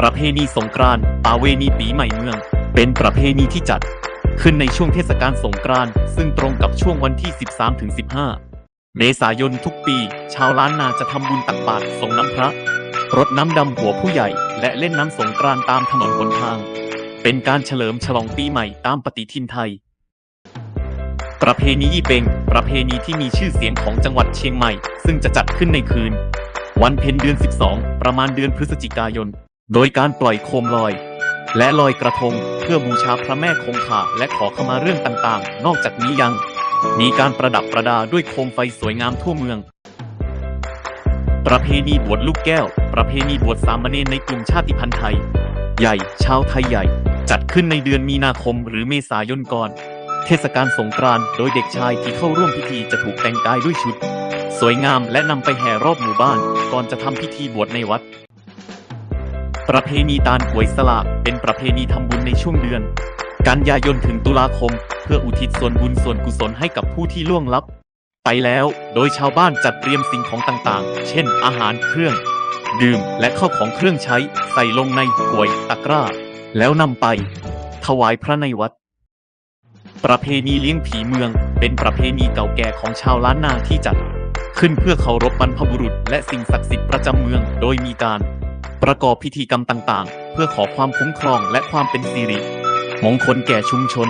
ประเพณีสงกรานต์ปาเวณีปีใหม่เมือง เป็นประเพณีที่จัด ขึ้นในช่วงเทศกาลสงกรานต์ซึ่งตรงกับช่วงวันที่ 13-15 เมษายนทุกปี ชาวล้านนาจะทำบุญตักบาตรส่งน้ำพระรดน้ำดำหัวผู้ใหญ่ และเล่นน้ำสงกรานต์ตามถนนหนทาง เป็นการเฉลิมฉลองปีใหม่ตามปฏิทินไทย ประเพณียี่เปงประเพณีที่มีชื่อเสียงของจังหวัดเชียงใหม่ ซึ่งจะจัดขึ้นในคืน วันเพ็ญเดือน 12 ประมาณเดือนพฤศจิกายน โดยการปล่อยโคมลอย และลอยกระทงเพื่อบูชาพระแม่คงคาและขอขมาเรื่องต่างๆ นอกจากนี้ยัง มีการประดับประดาด้วยโคมไฟสวยงามทั่วเมือง ประเพณีบวชลูกแก้ว ประเพณีบวชสามเณรในกลุ่มชาติพันธุ์ไทย ใหญ่ชาวไทยใหญ่ จัดขึ้นในเดือนมีนาคมหรือเมษายนก่อน เทศกาลสงกรานต์โดยเด็กชายที่เข้าร่วมพิธีจะถูกแต่งกายด้วยชุด สวยงามและนำไปแห่รอบหมู่บ้าน ก่อนจะทำพิธีบวชในวัด ประเพณีตาลกวยสลากเป็นประเพณีทำบุญในช่วงเดือน กันยายนถึงตุลาคม เพื่ออุทิศส่วนบุญส่วนกุศลให้กับผู้ที่ล่วงลับ ไปแล้วโดยชาวบ้านจัดเตรียมสิ่งของต่างๆ เช่น อาหารเครื่อง ดื่มและข้าวของเครื่องใช้ใส่ลงในกวยตะกร้า แล้วนำไป ถวายพระในวัด ประเพณีเลี้ยงผีเมือง เป็นประเพณีเก่าแก่ของชาวล้านนาที่จัด ขึ้นเพื่อเคารพบรรพบุรุษ และสิ่งศักดิ์สิทธิ์ประจำเมือง โดยมีการ ประกอบพิธีกรรมต่างๆ เพื่อขอความคุ้มครองและความเป็นสิริมงคลแก่ชุมชน